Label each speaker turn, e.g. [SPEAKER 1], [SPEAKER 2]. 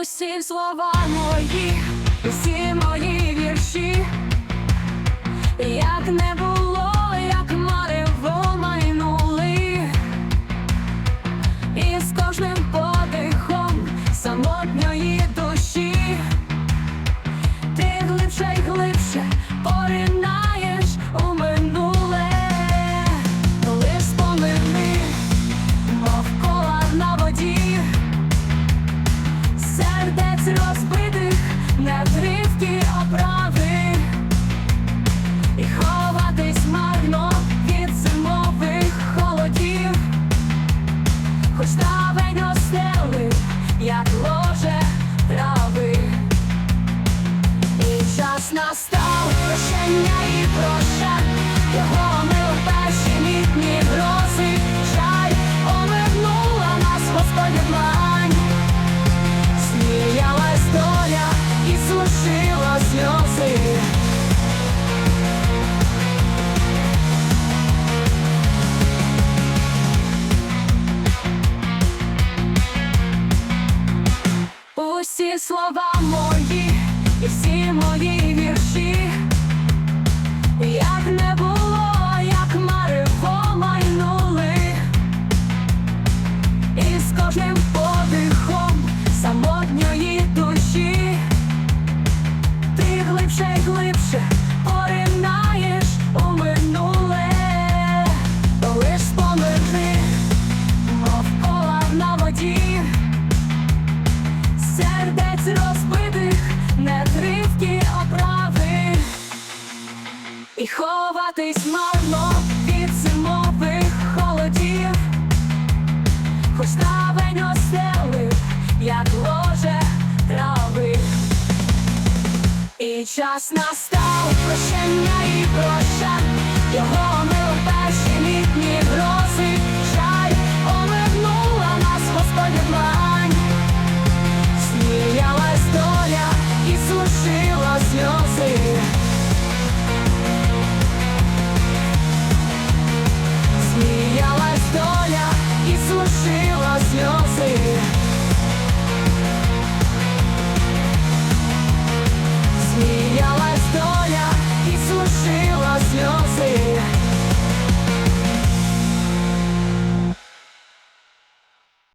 [SPEAKER 1] Усі слова мої, усі мої вірші, як не Журавель розстелив, як ложе трави, і час настав. слова мой. сердець розбитих, не тривки оправи, і ховатись марно від зимових холодів, хоч травень остелив, як ложе трави. І час настав прощення.